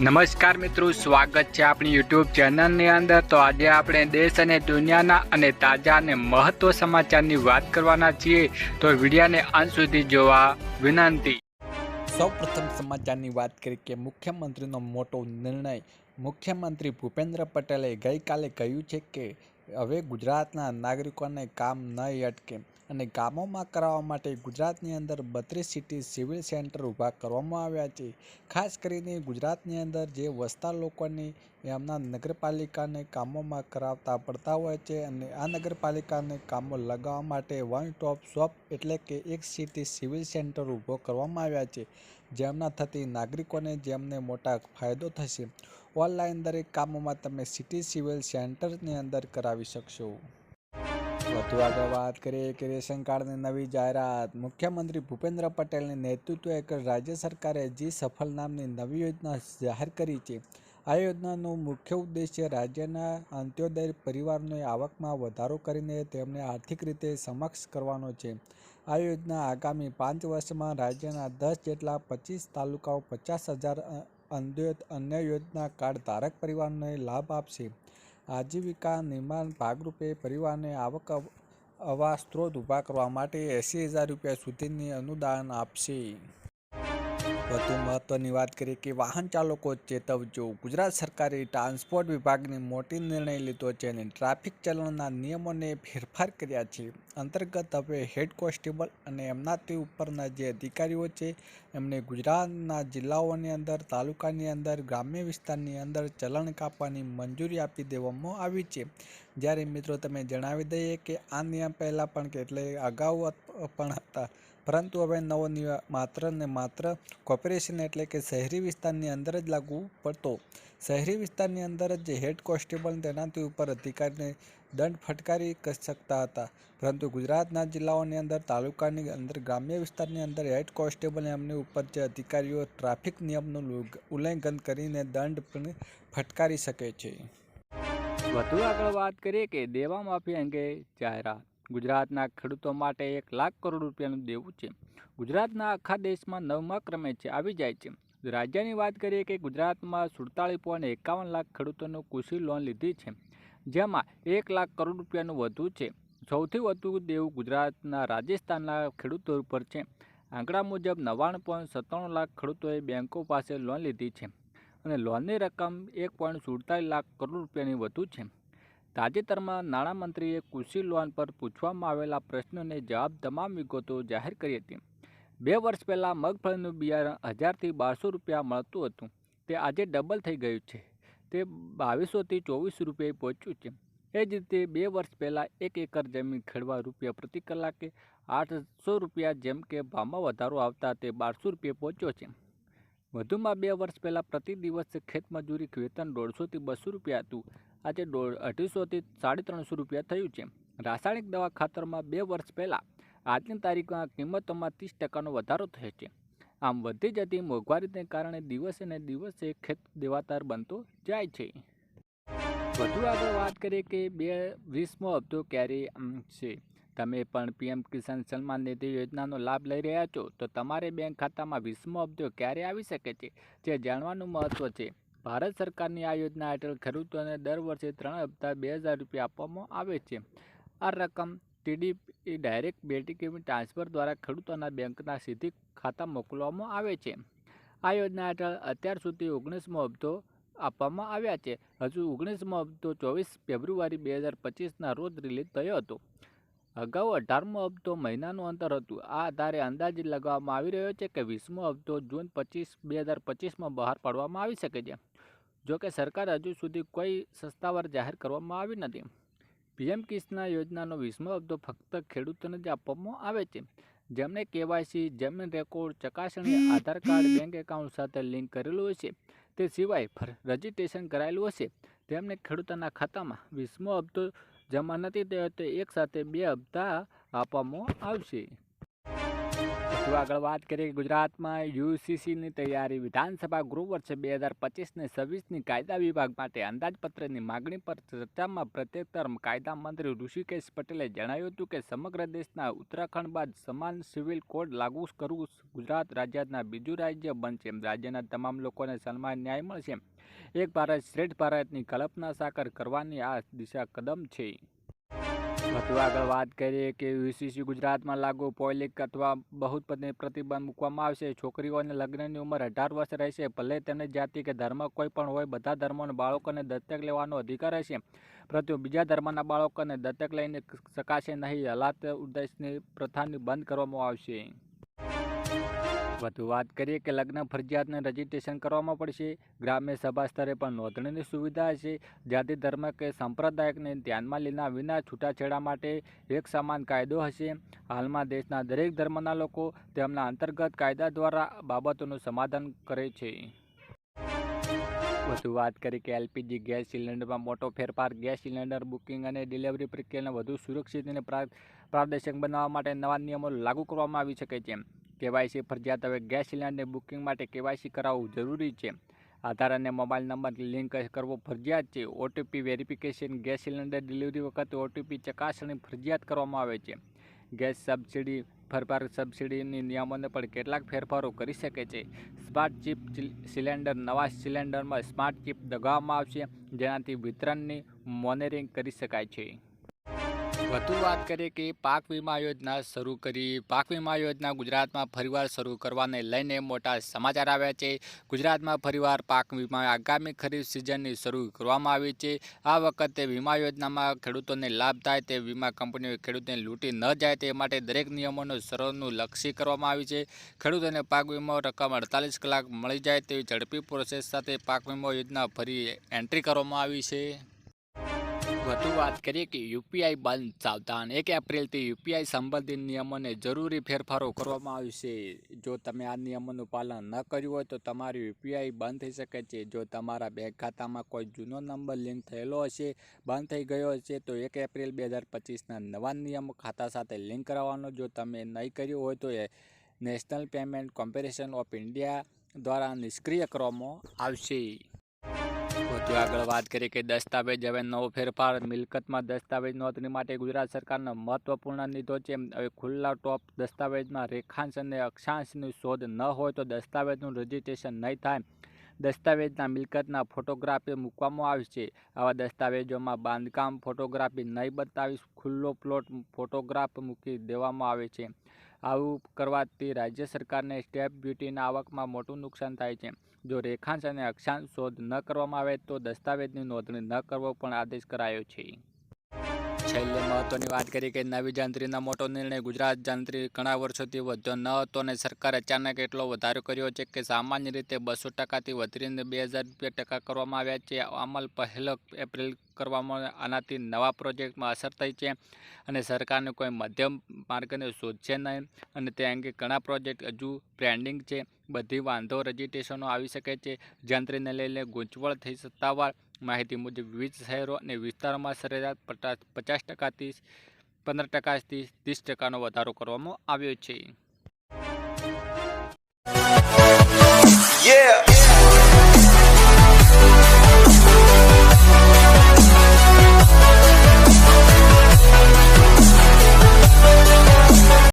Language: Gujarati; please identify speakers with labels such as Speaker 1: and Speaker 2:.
Speaker 1: નમસ્કાર મિત્રો, સ્વાગત છે આપણી યુટ્યુબ ચેનલની અંદર. તો આજે આપણે દેશ અને દુનિયાના અને તાજા અને મહત્વ સમાચારની વાત કરવાના છીએ. તો વિડીયાને અંત સુધી જોવા વિનંતી. સૌપ્રથમ સમાચારની વાત કરી કે મુખ્યમંત્રીનો મોટો નિર્ણય મુખ્યમંત્રી ભૂપેન્દ્ર પટેલે ગઈકાલે કહ્યું છે કે હવે ગુજરાતના નાગરિકોને કામ નહીં અટકે. અને ગામોમાં કરાવવા માટે ગુજરાતની અંદર બત્રીસ સિટી સિવિલ સેન્ટર ઊભા કરવામાં આવ્યા છે. ખાસ કરીને ગુજરાતની અંદર જે વસતા લોકોની એમના નગરપાલિકાને કામોમાં કરાવતા પડતા હોય છે અને આ નગરપાલિકાને કામો લગાવવા માટે વન સ્ટોપ શોપ એટલે કે એક સિટી સિવિલ સેન્ટર ઊભો કરવામાં આવ્યા છે, જેમના થતી નાગરિકોને જેમને મોટા ફાયદો થશે. ઓનલાઈન દરેક કામોમાં તમે સિટી સિવિલ સેન્ટરની અંદર કરાવી શકશો. વધુ આગળ વાત કરીએ કે રેશન કાર્ડની નવી જાહેરાત. મુખ્યમંત્રી ભૂપેન્દ્ર પટેલને નેતૃત્વ હેઠળ રાજ્ય સરકારે જી સફળ નામની નવી યોજના જાહેર કરી છે, આ યોજનાનો મુખ્ય ઉદ્દેશ્ય રાજ્યના અંત્યોદય પરિવારોની આવકમાં વધારો કરીને તેમને આર્થિક રીતે સક્ષમ કરવાનો છે. આ યોજના આગામી પાંચ વર્ષમાં રાજ્યના દસ જેટલા પચીસ તાલુકાઓ પચાસ હજાર અન્ય યોજના કાર્ડ ધારક પરિવારને લાભ આપશે. આજીવિકા નિર્માણ ભાગરૂપે પરિવારને આવક આવા સ્ત્રોત ઊભા કરવા માટે એંસી હજાર રૂપિયા સુધીની અનુદાન આપશે. વધુ મહત્વની વાત કરીએ કે વાહન ચાલકો ચેતવજો ગુજરાત સરકારે ટ્રાન્સપોર્ટ વિભાગની મોટી નિર્ણય લીધો છે અને ટ્રાફિક ચલણના નિયમોને ફેરફાર કર્યા છે. અંતર્ગત હવે હેડ કોન્સ્ટેબલ અને એમનાથી ઉપરના જે અધિકારીઓ છે, એમને ગુજરાતના જિલ્લાઓની અંદર, તાલુકાની અંદર, ગ્રામ્ય વિસ્તારની અંદર ચલણ કાપવાની મંજૂરી આપી દેવામાં આવી છે. જ્યારે મિત્રો તમે જણાવી દઈએ કે આ નિયમ પહેલાં પણ એટલે અગાઉ પણ હતા. પરંતુ હવે નવો નિયમ માત્ર ને માત્ર કોર્પોરેશન એટલે કે શહેરી વિસ્તારની અંદર જ લાગુ પડતો. શહેરી વિસ્તારની અંદર જે હેડ કોન્સ્ટેબલ તેનાથી ઉપર અધિકારીને દંડ ફટકારી શકતા હતા. પરંતુ ગુજરાતના જિલ્લાઓની અંદર, તાલુકાની અંદર, ગ્રામ્ય વિસ્તારની અંદર હેડ કોન્સ્ટેબલ એમની ઉપર જે અધિકારીઓ ટ્રાફિક નિયમનું ઉલ્લંઘન કરીને દંડ પણ ફટકારી શકે છે. વધુ આગળ વાત કરીએ કે દેવા માફી અંગે જાહેરાત. ગુજરાતના ખેડૂતો માટે એક લાખ કરોડ રૂપિયાનું દેવું છે. ગુજરાતના આખા દેશમાં નવમા ક્રમે છે, આવી જાય છે. રાજ્યની વાત કરીએ કે ગુજરાતમાં સુડતાલીસ પોઈન્ટ એકાવન લાખ ખેડૂતોનું કૃષિ લોન લીધી છે, જેમાં એક લાખ કરોડ રૂપિયાનું વધુ છે. સૌથી વધુ દેવું ગુજરાતના રાજસ્થાનના ખેડૂતો ઉપર છે. આંકડા મુજબ નવ્વાણું પોઈન્ટ સત્તાણું લાખ ખેડૂતોએ બેંકો પાસે લોન લીધી છે. અને લોનની રકમ એક પોઈન્ટ સુડતાલીસ લાખ કરોડ રૂપિયાની વધુ છે. તાજેતરમાં નાણામંત્રીએ કૃષિ લોન પર પૂછવામાં આવેલા પ્રશ્નોને જવાબ તમામ વિગતો જાહેર કરી હતી. બે વર્ષ પહેલાં મગફળીનું બિયારણ હજારથી બારસો રૂપિયા મળતું હતું. તે આજે ડબલ થઈ ગયું છે. તે બાવીસોથી ચોવીસ રૂપિયે પહોંચ્યું છે. એ જ રીતે બે વર્ષ પહેલાં એક એકર જમીન ખેડવા રૂપિયા પ્રતિ કલાકે આઠસો રૂપિયા જેમ કે ભાવમાં વધારો આવતા તે બારસો રૂપિયા પહોંચ્યો છે. વધુમાં બે વર્ષ પહેલાં પ્રતિ દિવસે ખેતમજૂરી વેતન દોઢસોથી બસો રૂપિયા હતું. આજે દોઢ અઢીસોથી સાડી ત્રણસો રૂપિયા થયું છે. રાસાયણિક દવા ખાતરમાં બે વર્ષ પહેલાં આજની તારીખમાં કિંમતોમાં ત્રીસ ટકાનો વધારો થયો છે. આમ વધી જતી મોંઘવારીને કારણે દિવસે ને દિવસે ખેત દેવાતાર બનતો જાય છે. વધુ આગળ વાત કરીએ કે બે વીસમો હપ્તો ક્યારે છે? તમે પણ પીએમ કિસાન સન્માન નિધિ યોજનાનો લાભ લઈ રહ્યા છો, તો તમારે બેંક ખાતામાં વીસમો હપ્તો ક્યારે આવી શકે છે, જે જાણવાનું મહત્ત્વ છે? ભારત સરકારની આ યોજના હેઠળ ખેડૂતોને દર વર્ષે ત્રણ હપ્તા બે હજાર રૂપિયા આપવામાં આવે છે. આ રકમ ટીડીપી ડાયરેક્ટ બેટિક ટ્રાન્સફર દ્વારા ખેડૂતોના બેંકના સીધી ખાતા મોકલવામાં આવે છે. આ યોજના હેઠળ અત્યાર સુધી ઓગણીસમો હપ્તો આપવામાં આવ્યા છે. હજુ ઓગણીસમો હપ્તો ચોવીસ ફેબ્રુઆરી બે હજાર પચીસના રોજ રિલીઝ થયો હતો. અગાઉ અઢારમો હપ્તો મહિનાનું અંતર હતું. આ આધારે અંદાજ લગાવવામાં આવી રહ્યો છે કે વીસમો હપ્તો જૂન પચીસ, બે હજાર પચીસમાં બહાર પાડવામાં આવી શકે છે. જોકે સરકાર હજુ સુધી કોઈ સસ્તાવાર જાહેર કરવામાં આવી નથી. પીએમ કિસાન યોજનાનો વીસમો હપ્તો ફક્ત ખેડૂતોને જ આપવામાં આવે છે. જેમને કેવાયસી, જમીન રેકોર્ડ, ચકાસણી, આધાર કાર્ડ, બેંક એકાઉન્ટ સાથે લિંક કરેલું હશે તે સિવાય રજિસ્ટ્રેશન કરાયેલું હશે. તેમને ખેડૂતોના ખાતામાં વીસમો હપ્તો જમા નથી તે એક સાથે બે હપ્તા આપવામાં આવશે. વધુ આગળ વાત કરીએ ગુજરાતમાં યુસીસીની તૈયારી વિધાનસભા ગૃહ વર્ષ બે હજાર પચીસને છવ્વીસની કાયદા વિભાગ માટે અંદાજપત્રની માગણી પર ચર્ચામાં પ્રત્યુત્તર કાયદા મંત્રી ઋષિકેશ પટેલે જણાવ્યું હતું કે સમગ્ર દેશના ઉત્તરાખંડ બાદ સમાન સિવિલ કોડ લાગુ કરવું ગુજરાત રાજ્યના બીજું રાજ્ય બનશે. રાજ્યના તમામ લોકોને સન્માન ન્યાય મળશે. એક ભારત શ્રેષ્ઠ ભારતની કલ્પના સાકાર કરવાની આ દિશા કદમ છે. વધુ આગળ વાત કરીએ કે યુસીસી ગુજરાતમાં લાગુ પોલિક અથવા બહુપદને પ્રતિબંધ મૂકવામાં આવશે. છોકરીઓને લગ્નની ઉંમર અઢાર વર્ષ રહેશે. ભલે તેમને જાતિ કે ધર્મ કોઈ પણ હોય, બધા ધર્મોના બાળકોને દત્તક લેવાનો અધિકાર રહેશે પરંતુ બીજા ધર્મના બાળકોને દત્તક લઈને શકાશે નહીં. હલાત ઉદ્દેશની પ્રથાને બંધ કરવામાં આવશે. વધુ વાત કરીએ કે લગ્ન ફરજિયાતને રજીસ્ટ્રેશન કરવામાં પડશે. ગ્રામ્ય સભા સ્તરે પણ નોંધણીની સુવિધા હશે જાતિ, ધર્મ કે સંપ્રદાયને ધ્યાનમાં લીધા વિના છૂટાછેડા માટે એક સમાન કાયદો હશે. હાલમાં દેશના દરેક ધર્મના લોકો તેમના અંતર્ગત કાયદા દ્વારા બાબતોનું સમાધાન કરે છે. વધુ વાત કરી કે એલપીજી ગેસ સિલિન્ડરમાં મોટો ફેરફાર, ગેસ સિલિન્ડર બુકિંગ અને ડિલિવરી પ્રક્રિયાને વધુ સુરક્ષિત અને પ્રા- પારદર્શક બનાવવા માટે નવા નિયમો લાગુ કરવામાં આવી શકે છે. કેવાયસી ફરજિયાત હવે ગેસ સિલિન્ડર બુકિંગ માટે કેવાયસી કરાવવું જરૂરી છે. આધાર અને મોબાઈલ નંબર લિંક કરવો ફરજિયાત છે. OTP verification, gas cylinder delivery વખતે ઓટીપી ચકાસણી ફરજિયાત કરવામાં આવે છે. ગેસ સબસિડી, ફેરફાર સબસિડીની નિયમોને પણ કેટલાક ફેરફારો કરી શકે છે. સ્માર્ટ ચિપ સિલિન્ડર નવા સિલિન્ડરમાં સ્માર્ટ ચિપ દગાવવામાં આવશે. જેનાથી વિતરણની મોનિટરિંગ કરી શકાય છે. વધુ વાત કરીએ કે પાક વીમા યોજના શરૂ કરી. પાક વીમા યોજના ગુજરાતમાં ફરીવાર શરૂ કરવાને લઈને મોટા સમાચાર આવ્યા છે. ગુજરાતમાં ફરીવાર પાક વીમા આગામી ખરીફ સિઝનની શરૂ કરવામાં આવી છે. આ વખતે વીમા યોજનામાં ખેડૂતોને લાભ થાય તે વીમા કંપનીઓ ખેડૂતોને લૂંટી ન જાય તે માટે દરેક નિયમોનું સરળનું લક્ષી કરવામાં આવી છે. ખેડૂતોને પાક વીમો રકમ અડતાલીસ કલાક મળી જાય તેવી ઝડપી પ્રોસેસ સાથે પાક વીમા યોજના ફરી એન્ટ્રી કરવામાં આવી છે. વધુ વાત કરીએ કે યુપીઆઈ બંધ સાવધાન, એક એપ્રિલથી યુપીઆઈ સંબંધિત નિયમોને જરૂરી ફેરફારો કરવામાં આવશે જો તમે આ નિયમોનું પાલન ન કર્યું હોય તો તમારું યુપીઆઈ બંધ થઈ શકે છે. જો તમારા બેંક ખાતામાં કોઈ જૂનો નંબર લિંક થયેલો હશે, બંધ થઈ ગયો હશે, તો એક એપ્રિલ બે હજાર પચીસના નવા નિયમો ખાતા સાથે લિંક કરાવવાનો જો તમે નહીં કર્યું હોય તો એ national payment corporation of India દ્વારા નિષ્ક્રિય કરવામાં આવશે. વધુ આગળ વાત કરીએ કે દસ્તાવેજ, હવે નવો ફેરફાર, મિલકતમાં દસ્તાવેજ નોંધણી માટે ગુજરાત સરકારનો મહત્વપૂર્ણ લીધો છે. હવે ખુલ્લા ટોપ દસ્તાવેજમાં રેખાંશ અને અક્ષાંશની શોધ ન હોય તો દસ્તાવેજનું રજીસ્ટ્રેશન નહીં થાય. દસ્તાવેજના મિલકતના ફોટોગ્રાફી મૂકવામાં આવશે આવા દસ્તાવેજોમાં બાંધકામ ફોટોગ્રાફી નહીં બતાવી, ખુલ્લો પ્લોટ ફોટોગ્રાફ મૂકી દેવામાં આવે છે. આવું કરવાથી રાજ્ય સરકારને સ્ટેપ ડ્યુટીના આવકમાં મોટું નુકસાન થાય છે. જો રેખાંશ અને અક્ષાંશ શોધ ન કરવામાં આવે તો દસ્તાવેજની નોંધણી ન કરવો પણ આદેશ કરાયો છે. મહત્વની વાત કરી કે નવી જાંત્રીના મોટો નિર્ણય ગુજરાત જંત્રી ઘણા વર્ષોથી વધ્યો ન હતો અને સરકારે અચાનક એટલો વધારો કર્યો છે કે સામાન્ય રીતે બસો ટકાથી વધીને બે હજાર રૂપિયા ટકા કરવામાં આવ્યા છે. અમલ પહેલો એપ્રિલ કરવામાં આનાથી નવા પ્રોજેક્ટમાં અસર થઈ છે અને સરકારને કોઈ મધ્યમ માર્ગને શોધશે નહીં અને તે અંગે ઘણા પ્રોજેક્ટ હજુ પેન્ડિંગ છે. બધી વાંધો રજીસ્ટ્રેશનો આવી શકે છે. જંત્રીને લઈને ગૂંચવણ થઈ સત્તાવાર માહિતી મુજબ વિવિધ શહેરો અને વિસ્તારોમાં સરેરાશ પચાસ પચાસ ટકાથી પંદર ટકાથી ત્રીસ ટકાનો વધારો કરવામાં આવ્યો છે
Speaker 2: Yeah.